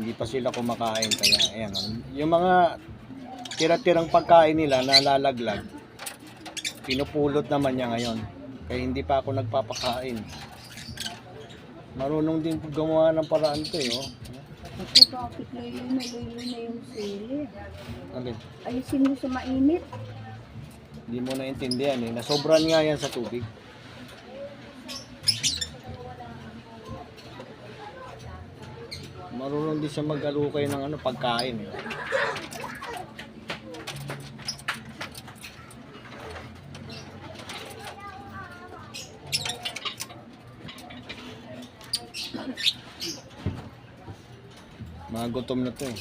Hindi pa sila kumakain kaya ayan. Ah. Yung mga tira-tirang pagkain nila nalalaglag. Pinupulot naman niya ngayon. Kaya hindi pa ako nagpapakain. Marunong din gumawa ng paraan to eh. Oh. Kasi bakit na yun, naluyo na yung sili. Alin? Ayusin mo sa mainit. Hindi mo naintindihan eh. Nasobran nga yan sa tubig. Marunong din siya mag-alukay ng ano, pagkain. Eh. Mga na to eh.